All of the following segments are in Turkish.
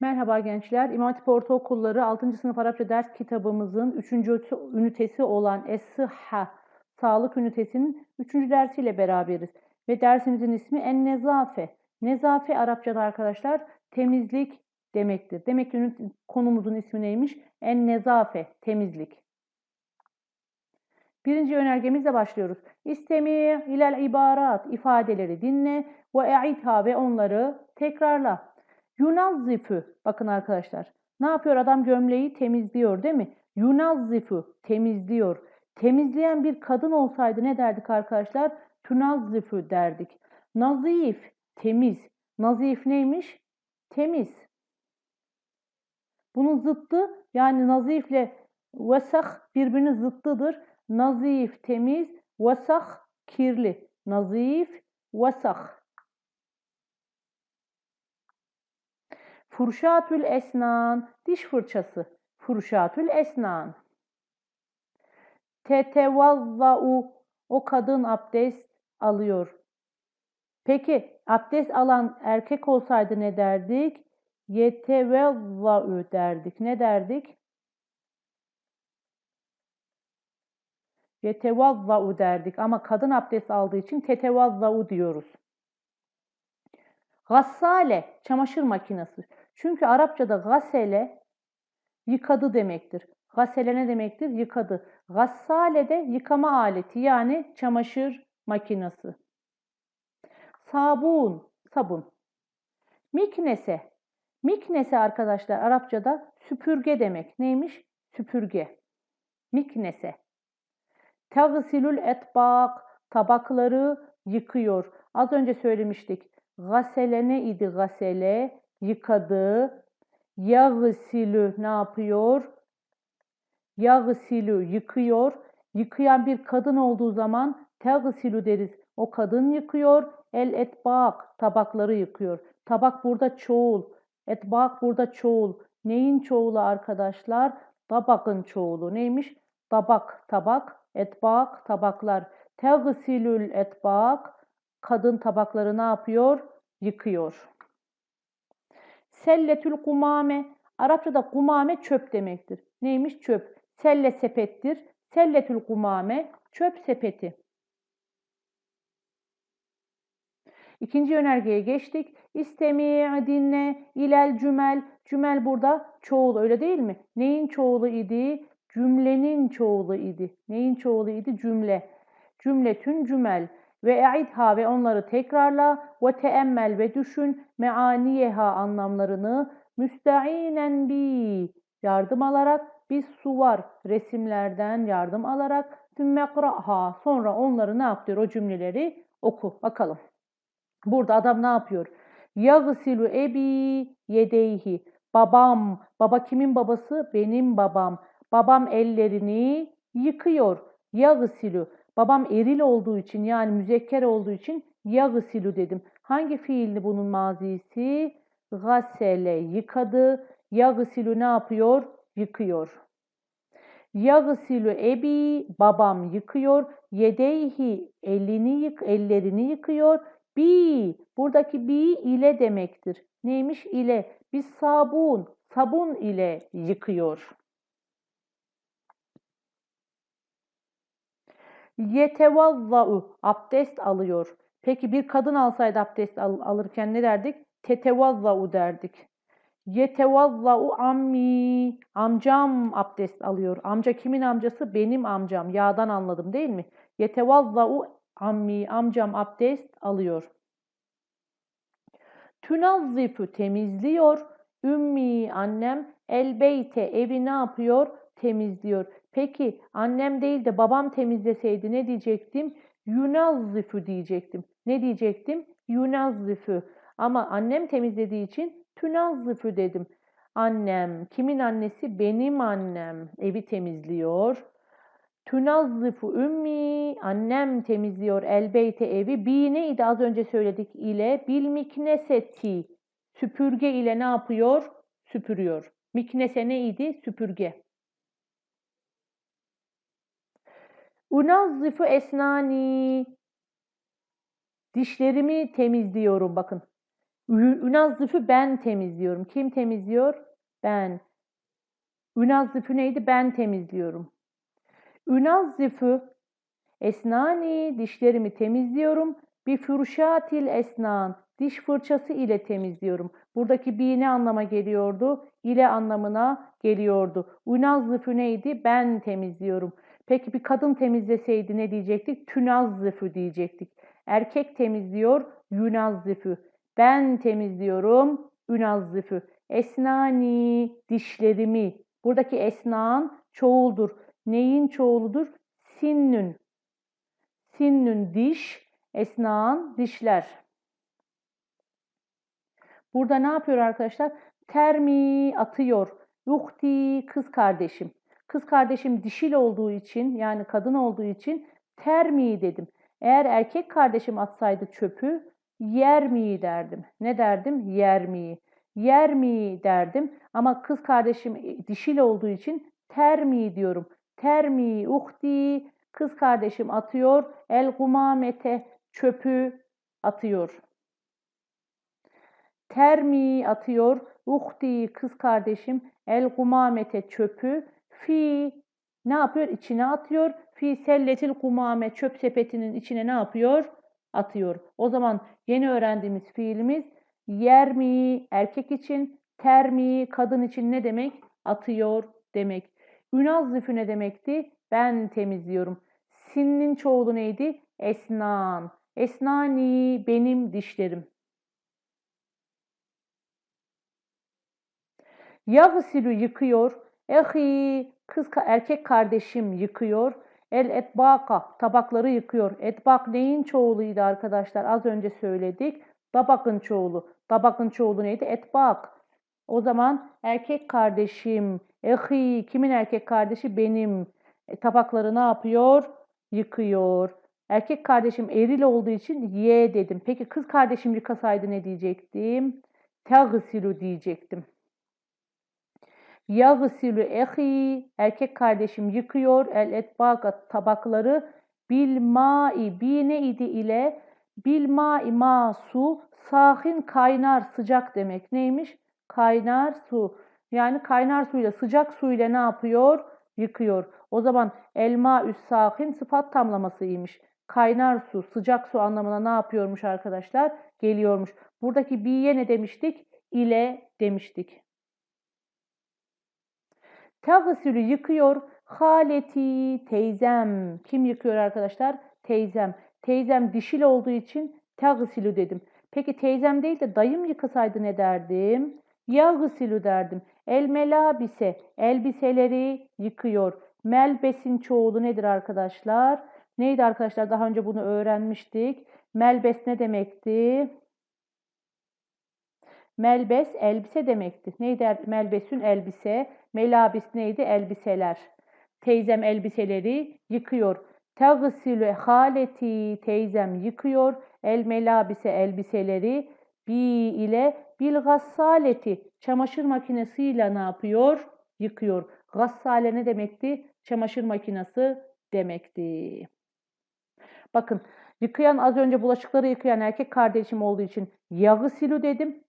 Merhaba gençler. İmam Hatip Ortaokulları 6. sınıf Arapça ders kitabımızın 3. ünitesi olan Es-Sıhha, sağlık ünitesinin 3. dersiyle beraberiz. Ve dersimizin ismi En-Nezafe. Nezafe Arapçada arkadaşlar temizlik demektir. Demek ki konumuzun ismi neymiş? En-Nezafe, temizlik. Birinci önergemizle başlıyoruz. İstemi ilel ibarat, ifadeleri dinle ve e'idha ve onları tekrarla. Yunazzifu. Bakın arkadaşlar. Ne yapıyor adam gömleği temizliyor değil mi? Yunazzifu temizliyor. Temizleyen bir kadın olsaydı ne derdik arkadaşlar? Tunazzifu derdik. Nazif temiz. Nazif neymiş? Temiz. Bunun zıttı yani nazifle vesah birbirinin zıttıdır. Nazif temiz, vesah kirli. Nazif, vesah. Furşatül esnan, diş fırçası. Furşatül esnan. Tetevazza'u, o kadın abdest alıyor. Peki abdest alan erkek olsaydı ne derdik? Yetevazza'u derdik. Ne derdik? Yetevazza'u derdik ama kadın abdest aldığı için tetevazza'u diyoruz. Gassale, çamaşır makinesi. Çünkü Arapçada gasele yıkadı demektir. Gasele ne demektir? Yıkadı. Gassale de yıkama aleti yani çamaşır makinesi. Sabun, sabun. Miknese. Miknese arkadaşlar Arapçada süpürge demek. Neymiş? Süpürge. Miknese. Tagsilül etbak. Tabakları yıkıyor. Az önce söylemiştik. Gasele ne idi gasele? Yıkadı. Yağsilü ne yapıyor? Yağsilü yıkıyor. Yıkayan bir kadın olduğu zaman tegsilü deriz. O kadın yıkıyor. El etbak tabakları yıkıyor. Tabak burada çoğul. Etbak burada çoğul. Neyin çoğulu arkadaşlar? Tabakın çoğulu. Neymiş? Tabak, tabak, etbak, tabaklar. Tegsilül etbak kadın tabakları ne yapıyor? Yıkıyor. Selletül kumame. Arapçada kumame çöp demektir. Neymiş çöp? Selle sepettir. Selletül kumame çöp sepeti. İkinci yönergeye geçtik. İstemi dinle ilel cümel. Cümel burada çoğul öyle değil mi? Neyin çoğulu idi? Cümlenin çoğulu idi. Neyin çoğulu idi? Cümle. Cümletün cümel ve e'idha ve onları tekrarla ve teemmel ve düşün meaniyeha anlamlarını müsteinen bi yardım alarak bir suvar resimlerden yardım alarak tümmekraha sonra onları ne yapıyor o cümleleri oku bakalım. Burada adam ne yapıyor? Yagsilu ebi yedeyhi. Babam, baba kimin babası? Benim babam. Babam ellerini yıkıyor. Yagsilu. Babam eril olduğu için yani müzekker olduğu için yagsilu dedim. Hangi fiildi bunun mazisi? Gasele yıkadı. Yagsilu ne yapıyor? Yıkıyor. Yagsilu ebi babam yıkıyor. Yedeyhi elini yık ellerini yıkıyor. Bi buradaki bi ile demektir. Neymiş ile? Biz sabun sabun ile yıkıyor. Yetevazza'u abdest alıyor. Peki bir kadın alsaydı abdest al alırken ne derdik? Tetevazza'u derdik. Yetevazza'u ammi. Amcam abdest alıyor. Amca kimin amcası? Benim amcam. Yağdan anladım değil mi? Yetevazza'u ammi. Amcam abdest alıyor. Tünazzifu temizliyor. Ümmi annem elbeyte evi ne yapıyor? Temizliyor. Peki annem değil de babam temizleseydi ne diyecektim? Yunazzifu diyecektim. Ne diyecektim? Yunazzifu. Ama annem temizlediği için tünazzifu dedim. Annem, kimin annesi? Benim annem evi temizliyor. Tünazzifu ümmi, annem temizliyor elbeyte evi. Bi neydi az önce söyledik ile? Bil mikneseti, süpürge ile ne yapıyor? Süpürüyor. Miknese neydi? Süpürge. Unazzifu esnani. Dişlerimi temizliyorum bakın. Ünazzifu ben temizliyorum. Kim temizliyor? Ben. Ünazzifu neydi? Ben temizliyorum. Ünazzifu esnani dişlerimi temizliyorum. Bir fürşatil esnan diş fırçası ile temizliyorum. Buradaki bir ne anlama geliyordu? İle anlamına geliyordu. Ünazzifu neydi? Ben temizliyorum. Peki bir kadın temizleseydi ne diyecektik? Tünazzifu diyecektik. Erkek temizliyor, yunazzifu. Ben temizliyorum, ünazzifu. Esnani, dişlerimi. Buradaki esnan çoğuldur. Neyin çoğuludur? Sinnün. Sinnün diş, esnan dişler. Burada ne yapıyor arkadaşlar? Termi atıyor. Yuhti kız kardeşim. Kız kardeşim dişil olduğu için yani kadın olduğu için termi dedim. Eğer erkek kardeşim atsaydı çöpü yer mi derdim. Ne derdim? Yer mi. Yer mi derdim. Ama kız kardeşim e, dişil olduğu için termi diyorum. Termi uhti kız kardeşim atıyor. El gumamete çöpü atıyor. Termi atıyor. Uhti kız kardeşim el gumamete çöpü fi ne yapıyor? İçine atıyor. Fi selletil kumame çöp sepetinin içine ne yapıyor? Atıyor. O zaman yeni öğrendiğimiz fiilimiz yer mi erkek için, ter mi kadın için ne demek? Atıyor demek. Ünazzifu ne demekti? Ben temizliyorum. Sinnin çoğulu neydi? Esnan. Esnani benim dişlerim. Yagsilu yıkıyor. Ehi kız erkek kardeşim yıkıyor. El etbaka tabakları yıkıyor. Etbak neyin çoğuluydu arkadaşlar? Az önce söyledik. Tabakın çoğulu. Tabakın çoğulu neydi? Etbak. O zaman erkek kardeşim, ehi kimin erkek kardeşi? Benim. E, tabakları ne yapıyor? Yıkıyor. Erkek kardeşim eril olduğu için ye dedim. Peki kız kardeşim yıkasaydı ne diyecektim? Tagsilu diyecektim. Yagsilu ehi erkek kardeşim yıkıyor el etbaka tabakları bil mai bi ne idi ile bil mai ma su sahin kaynar sıcak demek neymiş? Kaynar su. Yani kaynar suyla sıcak suyla ne yapıyor? Yıkıyor. O zaman elma üs sahin sıfat tamlamasıymış. Kaynar su, sıcak su anlamına ne yapıyormuş arkadaşlar? Geliyormuş. Buradaki biye ne demiştik? İle demiştik. Tagsilü yıkıyor. Haleti teyzem. Kim yıkıyor arkadaşlar? Teyzem. Teyzem dişil olduğu için tagsilü dedim. Peki teyzem değil de dayım yıkasaydı ne derdim? Yagsilü derdim. El melabise. Elbiseleri yıkıyor. Melbesin çoğulu nedir arkadaşlar? Neydi arkadaşlar? Daha önce bunu öğrenmiştik. Melbes ne demekti? Melbes elbise demekti. Neydi melbesün elbise? Melabis neydi? Elbiseler. Teyzem elbiseleri yıkıyor. Tagsilü haleti teyzem yıkıyor. El melabise elbiseleri bi ile bil gassaleti çamaşır makinesiyle ne yapıyor? Yıkıyor. Gassale ne demekti? Çamaşır makinesi demekti. Bakın yıkayan az önce bulaşıkları yıkayan erkek kardeşim olduğu için yağı silü dedim.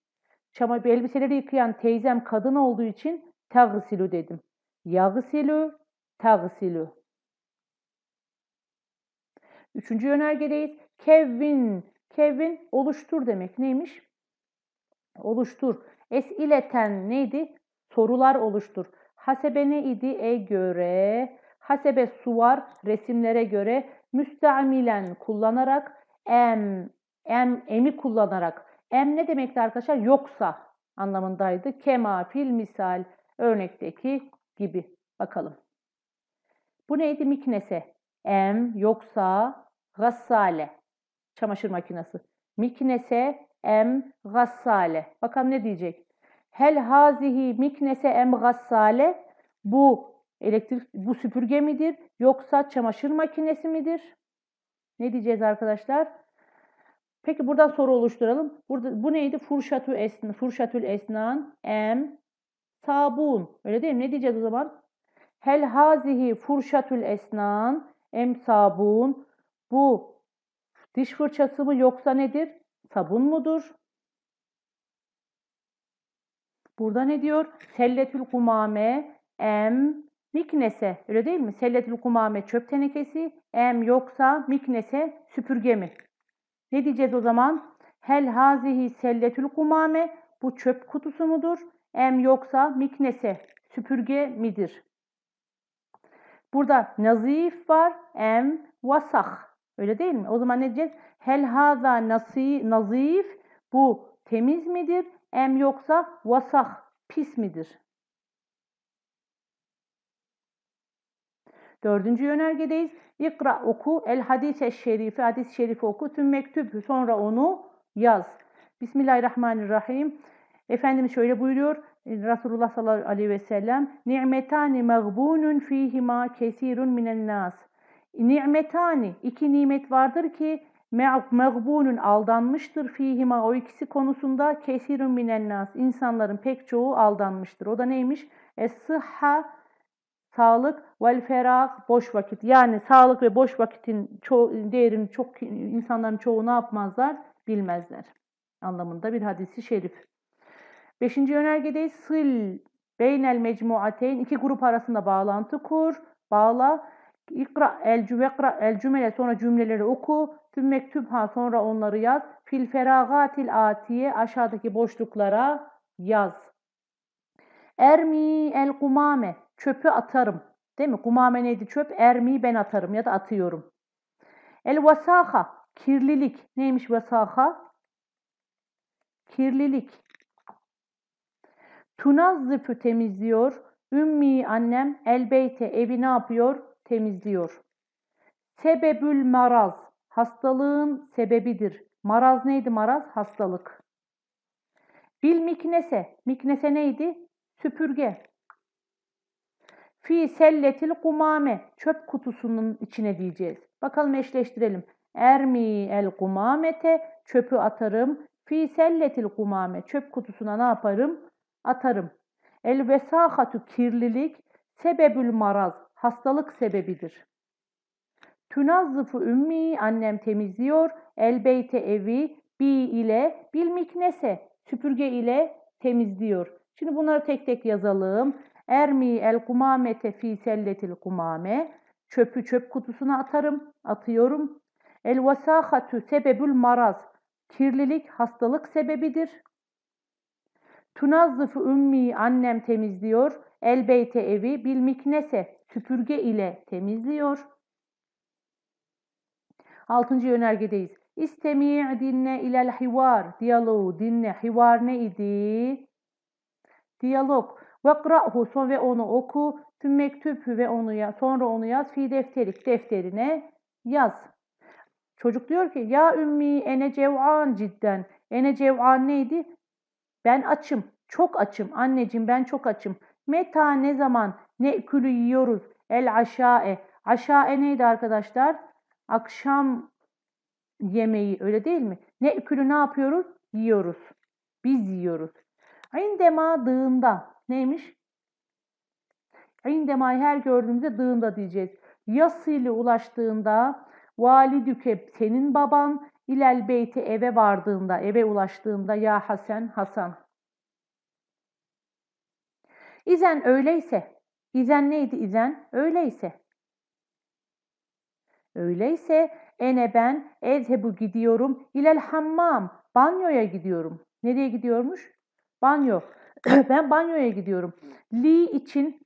Çama elbiseleri yıkayan teyzem kadın olduğu için tagsilu dedim. Yagsilu, tagsilu. Üçüncü yönergedeyiz. Kevin. Kevin oluştur demek. Neymiş? Oluştur. Esileten neydi? Sorular oluştur. Hasebe ne idi? E göre. Hasebe suvar resimlere göre müstamilen kullanarak em em emi kullanarak em ne demekti arkadaşlar? Yoksa anlamındaydı. Kema fil misal örnekteki gibi. Bakalım. Bu neydi? Miknese. Em yoksa gassale. Çamaşır makinesi. Miknese em gassale. Bakalım ne diyecek? Hel hazihi miknese em gassale. Bu elektrik bu süpürge midir yoksa çamaşır makinesi midir? Ne diyeceğiz arkadaşlar? Peki buradan soru oluşturalım. Burada bu neydi? Furşatü esn, furşatül esnan em sabun. Öyle değil mi? Ne diyeceğiz o zaman? Hel hazihi furşatül esnan em sabun. Bu diş fırçası mı yoksa nedir? Sabun mudur? Burada ne diyor? Selletül kumame em miknese. Öyle değil mi? Selletül kumame çöp tenekesi. Em yoksa miknese süpürge mi? Ne diyeceğiz o zaman? Hel hazihi selletül kumame. Bu çöp kutusu mudur? Em yoksa miknese süpürge midir? Burada nazif var. Em vasah. Öyle değil mi? O zaman ne diyeceğiz? Hel haza nazif. Bu temiz midir? Em yoksa vasah pis midir? Dördüncü yönergedeyiz. İkra oku el hadise şerifi, hadis-i şerifi oku. Tüm mektup sonra onu yaz. Bismillahirrahmanirrahim. Efendimiz şöyle buyuruyor. Resulullah sallallahu aleyhi ve sellem ni'metani mağbunun fihima kesirun minen nas. Ni'metani iki nimet vardır ki mağbunun aldanmıştır fihima o ikisi konusunda kesirun minen nas. İnsanların pek çoğu aldanmıştır. O da neymiş? Es-sıhha sağlık vel ferah boş vakit. Yani sağlık ve boş vakitin ço değerini çok insanların çoğu ne yapmazlar? Bilmezler. Anlamında bir hadisi şerif. Beşinci yönergedeyiz. Sil beynel mecmuateyn iki grup arasında bağlantı kur, bağla. İkra el cüvekra el cümle sonra cümleleri oku. Tüm mektubha sonra onları yaz. Fil feragatil atiye aşağıdaki boşluklara yaz. Ermi el kumame çöpü atarım. Değil mi? Kumame neydi çöp? Ermi ben atarım ya da atıyorum. El vasaha kirlilik. Neymiş vasaha? Kirlilik. Tunazzıfü temizliyor. Ümmi annem elbeyte evi ne yapıyor? Temizliyor. Sebebül maraz. Hastalığın sebebidir. Maraz neydi maraz? Hastalık. Bil miknese. Miknese neydi? Süpürge. Fi selletil kumame. Çöp kutusunun içine diyeceğiz. Bakalım eşleştirelim. Ermi el kumamete. Çöpü atarım. Fi selletil kumame. Çöp kutusuna ne yaparım? Atarım. El vesahatu kirlilik. Sebebül maraz. Hastalık sebebidir. Tünazzıfı ümmi. Annem temizliyor. El beyte evi. Bi ile bil miknese. Süpürge ile temizliyor. Şimdi bunları tek tek yazalım. Ermi el kumamete fi selletil kumame. Çöpü çöp kutusuna atarım, atıyorum. El vasahatu sebebül maraz. Kirlilik hastalık sebebidir. Tunazzıfı ümmi annem temizliyor. El beyte evi bil miknese süpürge ile temizliyor. Altıncı yönergedeyiz. İstemi' dinle ilel hivar. Diyaloğu dinle. Hivar ne idi? Diyalog. Vekra'hu son ve onu oku. Tüm mektüpü ve onu yaz. Sonra onu yaz. Fi defterik defterine yaz. Çocuk diyor ki ya ümmi ene cev'an cidden. Ene cev'an neydi? Ben açım. Çok açım. Anneciğim ben çok açım. Meta ne zaman ne külü yiyoruz. El aşae. Aşae neydi arkadaşlar? Akşam yemeği öyle değil mi? Ne külü ne yapıyoruz? Yiyoruz. Biz yiyoruz. İndema dığında. Neymiş? İndema her gördüğümüzde dığında diyeceğiz. Yasili ulaştığında validüke senin baban ilel beyti eve vardığında, eve ulaştığında ya Hasan Hasan. İzen öyleyse. İzen neydi izen? Öyleyse. Öyleyse ene ben ezhebu gidiyorum ilel hammam. Banyoya gidiyorum. Nereye gidiyormuş? Banyo. ben banyoya gidiyorum. Li için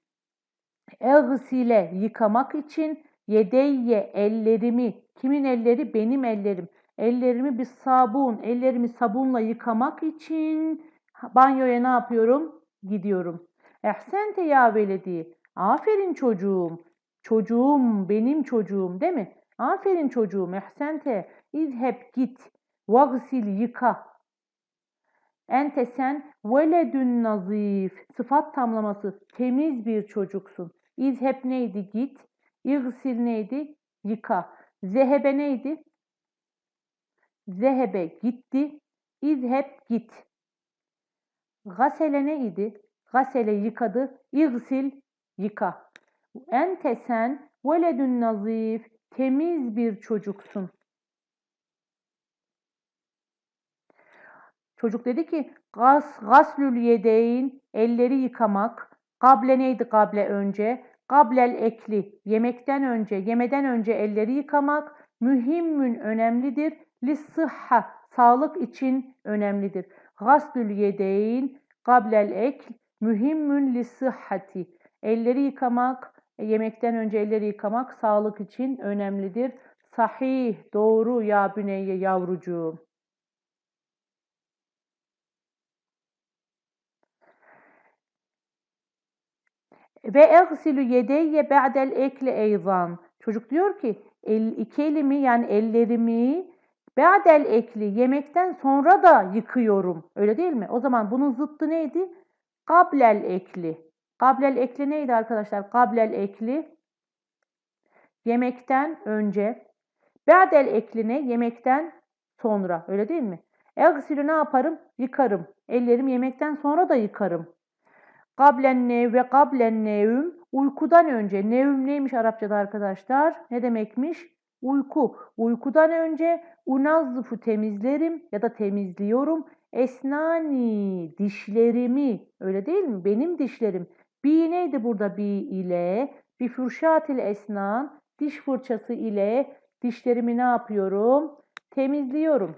eğsile yıkamak için yedeyye ellerimi kimin elleri? Benim ellerim. Ellerimi bir sabun ellerimi sabunla yıkamak için banyoya ne yapıyorum? Gidiyorum. Ehsente ya veledi. Aferin çocuğum. Çocuğum benim çocuğum değil mi? Aferin çocuğum. Ehsente izheb git. Vagsil yıka Ente sen veledün nazif. Sıfat tamlaması temiz bir çocuksun. İzheb neydi? Git. İgsil neydi? Yıka. Zehebe neydi? Zehebe gitti. İzheb git. Gasele neydi? Gasele yıkadı. İgsil yıka. Ente sen veledün nazif. Temiz bir çocuksun. Çocuk dedi ki gas, gaslül yedeyn elleri yıkamak. Kable neydi kable önce? Kablel ekli yemekten önce, yemeden önce elleri yıkamak mühimmün önemlidir. Lissıhha sağlık için önemlidir. Gaslül yedeyn kablel ekl mühimmün lissıhhati elleri yıkamak, yemekten önce elleri yıkamak sağlık için önemlidir. Sahih, doğru ya büneyye yavrucuğum. Ve egsilü yedeyye ba'del ekle eyzan. Çocuk diyor ki el, iki elimi yani ellerimi ba'del ekli yemekten sonra da yıkıyorum. Öyle değil mi? O zaman bunun zıttı neydi? Kablel ekli. Kablel ekli neydi arkadaşlar? Kablel ekli yemekten önce. Ba'del ekline yemekten sonra. Öyle değil mi? Egsilü ne yaparım? Yıkarım. Ellerim yemekten sonra da yıkarım. Kablen nev ve kablen nevm uykudan önce. Nevm neymiş Arapçada arkadaşlar? Ne demekmiş? Uyku. Uykudan önce unazzufu temizlerim ya da temizliyorum. Esnani dişlerimi. Öyle değil mi? Benim dişlerim. Bi neydi burada bi ile? Bir fırşatil esnan diş fırçası ile dişlerimi ne yapıyorum? Temizliyorum.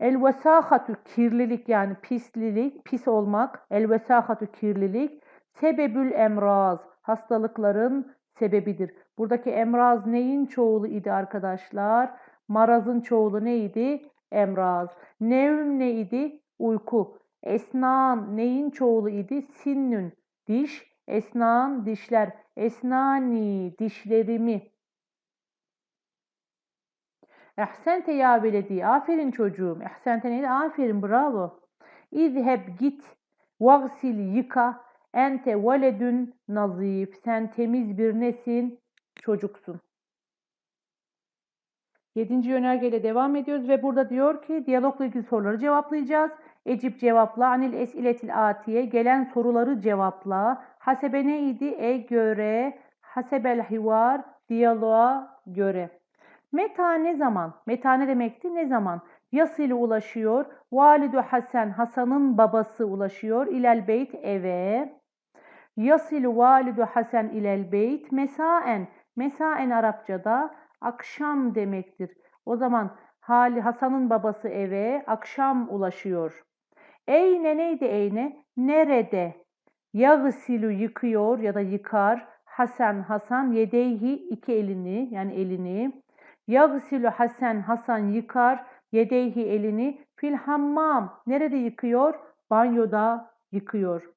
El vesahatu kirlilik yani pislilik, pis olmak. El vesahatu kirlilik. Sebebül emraz hastalıkların sebebidir. Buradaki emraz neyin çoğulu idi arkadaşlar? Marazın çoğulu neydi? Emraz. Nevm neydi? Uyku. Esnan neyin çoğulu idi? Sinnün diş. Esnan dişler. Esnani dişlerimi. Ehsente ya veledi. Aferin çocuğum. Ehsente neydi? Aferin bravo. İzheb git. Vagsil yıka. Ente veledün nazif. Sen temiz bir nesin? Çocuksun. Yedinci yönergeyle devam ediyoruz ve burada diyor ki diyalogla ilgili soruları cevaplayacağız. Ecip cevapla, anil esiletil atiye, gelen soruları cevapla. Hasebe neydi? E göre, hasebel hivar, diyaloğa göre. Meta ne zaman? Meta ne demekti? Ne zaman? Yasil ulaşıyor. Validu Hasan, Hasan'ın babası ulaşıyor. İlel beyt eve. Yasil validu Hasan ilel beyt. Mesaen. Mesaen Arapçada akşam demektir. O zaman hali Hasan'ın babası eve akşam ulaşıyor. Eyne neydi eyne? Nerede? Yagsilu yıkıyor ya da yıkar. Hasan Hasan yedeyhi iki elini yani elini. Yagsilu Hasan Hasan yıkar yedeyhi elini fil hammam. Nerede yıkıyor? Banyoda yıkıyor.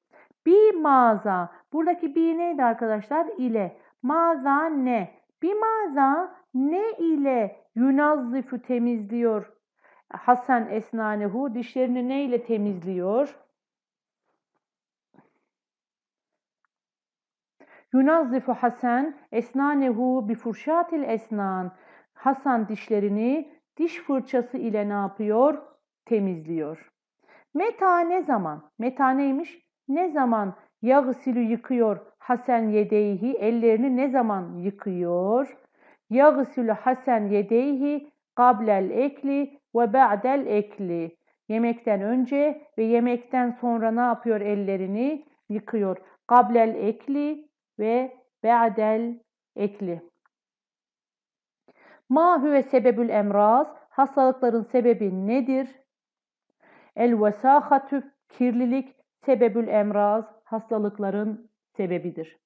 Bir mağaza. Buradaki bir neydi arkadaşlar? İle. Mağaza ne? Bir mağaza ne ile yunazzifu temizliyor? Hasan esnanehu dişlerini ne ile temizliyor? Yunazzifu Hasan esnanehu bi furşatil esnan. Hasan dişlerini diş fırçası ile ne yapıyor? Temizliyor. Meta ne zaman? Meta neymiş? Ne zaman yagsilü yıkıyor Hasan yedeyhi ellerini ne zaman yıkıyor? Yagsilü Hasan yedeyhi qablel ekli ve ba'del ekli. Yemekten önce ve yemekten sonra ne yapıyor ellerini? Yıkıyor. Qablel ekli ve ba'del ekli. Ma huve sebebül emraz? Hastalıkların sebebi nedir? El vesahatu kirlilik sebebül emraz hastalıkların sebebidir.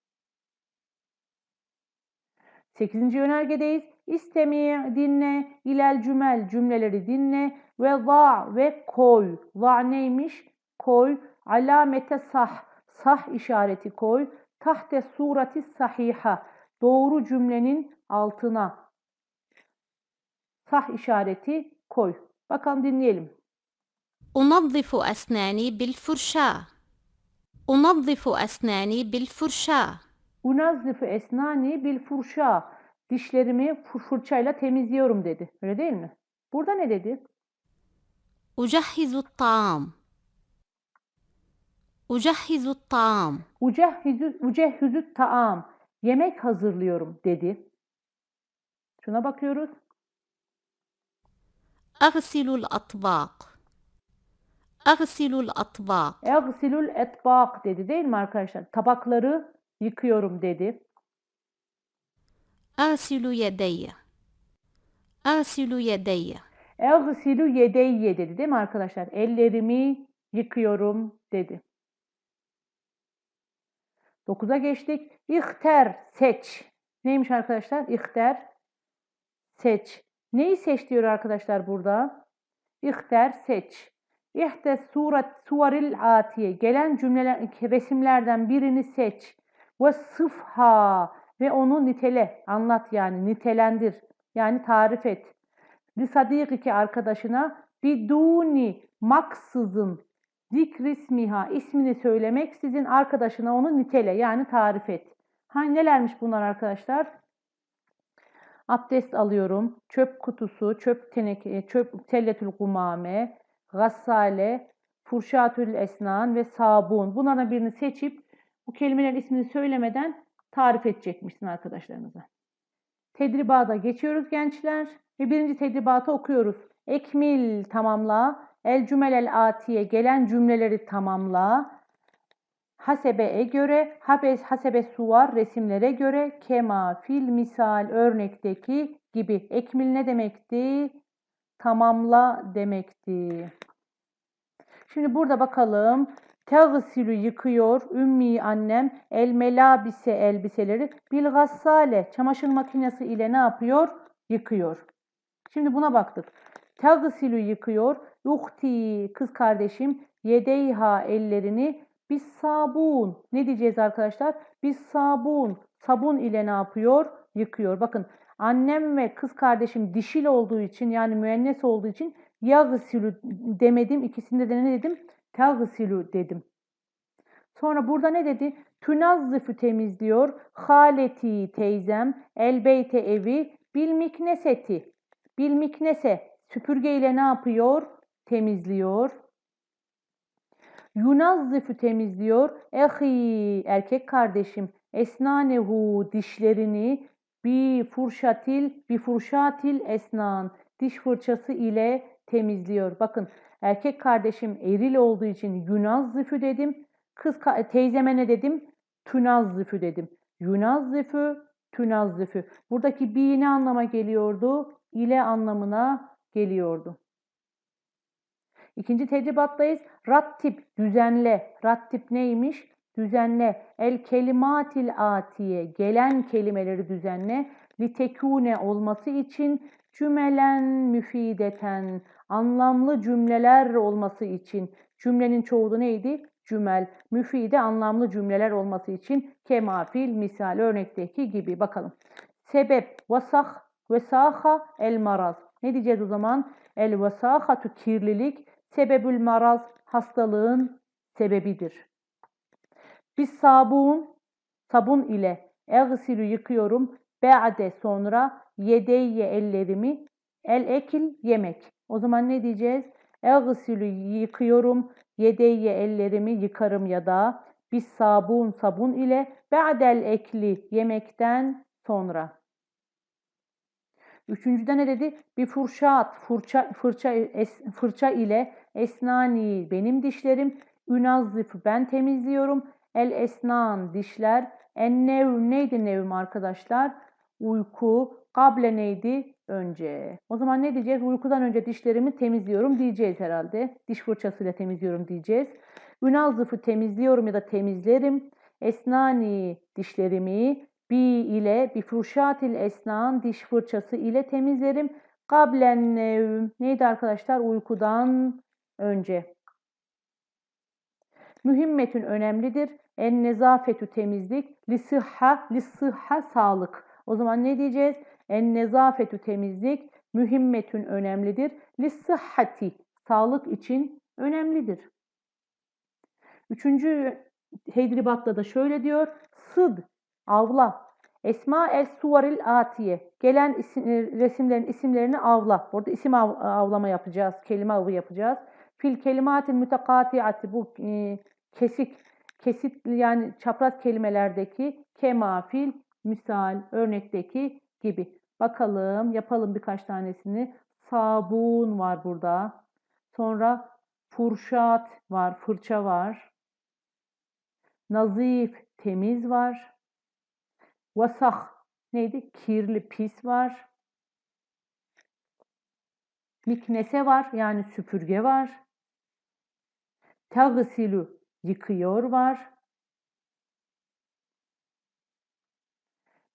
8. yönergedeyiz. İstemi dinle, ilel cümel cümleleri dinle ve za ve koy. Za neymiş? Koy. Alamete sah. Sah işareti koy. Tahte surati sahiha. Doğru cümlenin altına sah işareti koy. Bakalım dinleyelim. أنظف أسناني بالفرشاة أنظف أسناني بالفرشاة Unazzifu esnani bil furşa. Dişlerimi fu- fırçayla temizliyorum dedi. Öyle değil mi? Burada ne dedi? أجهز الطعام أجهز الطعام Ucehhizü, ucehhüzü taam. Yemek hazırlıyorum dedi. Şuna bakıyoruz. Agsilul atbak. Agsilul atbak. E, Agsilul etbak dedi değil mi arkadaşlar? Tabakları yıkıyorum dedi. Asilu yedeyye. Asilu yedeyye. E, Agsilu yedeyye dedi değil mi arkadaşlar? Ellerimi yıkıyorum dedi. 9'a geçtik. İhter seç. Neymiş arkadaşlar? İhter seç. Neyi seç diyor arkadaşlar burada? İhter, seç. İhte surat suvaril atiye. Gelen cümleler, resimlerden birini seç. Ve sıfha. Ve onu nitele. Anlat yani. Nitelendir. Yani tarif et. Li sadikike arkadaşına biduni maksızın zikrismiha ismini söylemek sizin arkadaşına onu nitele yani tarif et. Ha nelermiş bunlar arkadaşlar? Abdest alıyorum, çöp kutusu, çöp teneke, çöp telletül kumame, gassale, furşatül esnan ve sabun. Bunlardan birini seçip bu kelimelerin ismini söylemeden tarif edecekmişsin arkadaşlarınıza. Tedribata geçiyoruz gençler ve birinci tedribatı okuyoruz. Ekmil tamamla, el cümelel atiye gelen cümleleri tamamla. Hasebe'e göre, habes, hasebe suvar resimlere göre, kema, fil, misal, örnekteki gibi. Ekmil ne demekti? Tamamla demekti. Şimdi burada bakalım. Teğsilü yıkıyor, ümmi annem, el melabise elbiseleri, bil gassale çamaşır makinesi ile ne yapıyor? Yıkıyor. Şimdi buna baktık. Teğsilü yıkıyor, yuhti kız kardeşim, yedeyha ellerini, biz sabun. Ne diyeceğiz arkadaşlar? Biz sabun. Sabun ile ne yapıyor? Yıkıyor. Bakın annem ve kız kardeşim dişil olduğu için yani müennes olduğu için yagsilü demedim. İkisinde de ne dedim? Tagsilü dedim. Sonra burada ne dedi? Tünazzifu temizliyor. Haleti teyzem, elbeyte evi, bilmikneseti. Bilmiknese süpürge ile ne yapıyor? Temizliyor. Yunazzifu temizliyor. Ehi erkek kardeşim esnanehu dişlerini bi furşatil bi furşatil esnan diş fırçası ile temizliyor. Bakın erkek kardeşim eril olduğu için yunazzifu dedim. Kız teyzeme ne dedim? Tünazzifu dedim. Yunazzifu, tünazzifu. Buradaki bi ne anlama geliyordu? İle anlamına geliyordu. İkinci tedribattayız. Rattip, düzenle. Rattip neymiş? Düzenle. El kelimatil atiye. Gelen kelimeleri düzenle. Litekune olması için cümelen müfideten. Anlamlı cümleler olması için. Cümlenin çoğulu neydi? Cümel. Müfide anlamlı cümleler olması için kemafil, misal, örnekteki gibi. Bakalım. Sebep, vasah, vesaha, el maraz. Ne diyeceğiz o zaman? El vesahatu kirlilik, sebebül maraz hastalığın sebebidir. Biz sabun, sabun ile egsilü yıkıyorum. Be'ade sonra yedeyye ellerimi, el ekil yemek. O zaman ne diyeceğiz? Egsilü yıkıyorum, yedeyye ellerimi yıkarım ya da biz sabun sabun ile be'del ekli yemekten sonra. Üçüncüde ne dedi? Bir fırşat, fırça, fırça, es, fırça ile esnani benim dişlerim, ünazzifu ben temizliyorum, el esnan dişler, en nevm neydi nevm arkadaşlar? Uyku, kable neydi? Önce. O zaman ne diyeceğiz? Uykudan önce dişlerimi temizliyorum diyeceğiz herhalde. Diş fırçasıyla temizliyorum diyeceğiz. Ünazzifu temizliyorum ya da temizlerim. Esnani dişlerimi, bi ile bi furşatil esnan diş fırçası ile temizlerim. Kablen nevm neydi arkadaşlar? Uykudan önce. Mühimmetün önemlidir. En nezafetü temizlik. Li sıhha, sağlık. O zaman ne diyeceğiz? En nezafetü temizlik. Mühimmetün önemlidir. Li sağlık için önemlidir. Üçüncü Hedribat'ta da şöyle diyor. Sıd avla. Esma el suvaril atiye. Gelen isim, resimlerin isimlerini avla. Burada isim av, avlama yapacağız. Kelime avı yapacağız. Fil kelimatil mütekatiati bu e, kesik kesit yani çapraz kelimelerdeki kema, fil, misal, örnekteki gibi. Bakalım yapalım birkaç tanesini. Sabun var burada. Sonra furşat var, fırça var. Nazif, temiz var. Vasah neydi? Kirli, pis var. Miknese var yani süpürge var. Tagsilu yıkıyor var.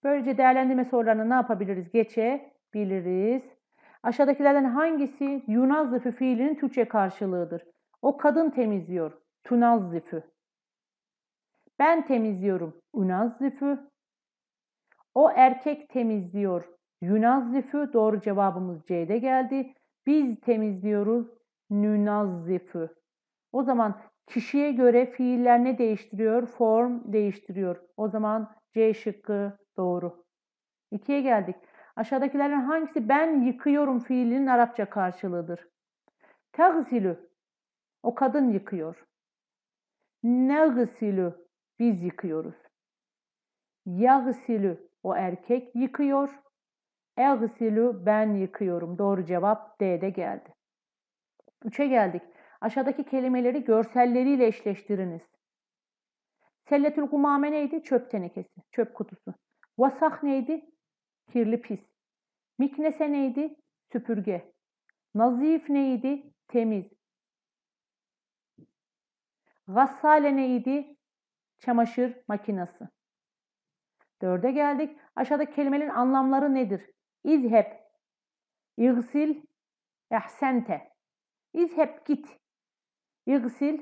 Böylece değerlendirme sorularını ne yapabiliriz? Geçebiliriz. Aşağıdakilerden hangisi yunazzifu fiilinin Türkçe karşılığıdır? O kadın temizliyor. Tunazzifu. Ben temizliyorum. Unazzifu. O erkek temizliyor. Yunazzifu. Doğru cevabımız C'de geldi. Biz temizliyoruz. Nünazzifu. O zaman kişiye göre fiiller ne değiştiriyor? Form değiştiriyor. O zaman C şıkkı doğru. İkiye geldik. Aşağıdakilerden hangisi ben yıkıyorum fiilinin Arapça karşılığıdır? Tagsilü. O kadın yıkıyor. Negsilü. Biz yıkıyoruz. Yagsilü. O erkek yıkıyor. Egsilü. Ben yıkıyorum. Doğru cevap D'de geldi. Üçe geldik. Aşağıdaki kelimeleri görselleriyle eşleştiriniz. Selletül kumame neydi? Çöp tenekesi, çöp kutusu. Vasah neydi? Kirli pis. Miknese neydi? Süpürge. Nazif neydi? Temiz. Gassale neydi? Çamaşır makinesi. Dörde geldik. Aşağıdaki kelimelerin anlamları nedir? İzheb, İgsil, ehsente. İzheb git. İgsil,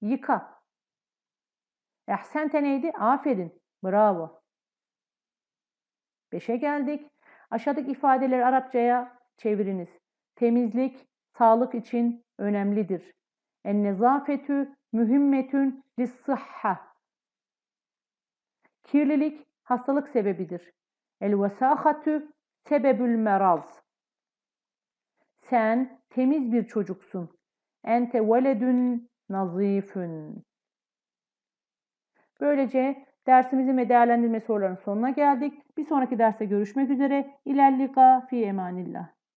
yıka. Ehsente neydi? Aferin. Bravo. Beşe geldik. Aşağıdaki ifadeleri Arapçaya çeviriniz. Temizlik, sağlık için önemlidir. En-nezafetü mühimmetün lis-sıhha. Kirlilik hastalık sebebidir. El-vesâhatü sebebül meraz. Sen temiz bir çocuksun. Ente veledün nazifün. Böylece dersimizin ve değerlendirme sorularının sonuna geldik. Bir sonraki derste görüşmek üzere. İlerlika fi emanillah.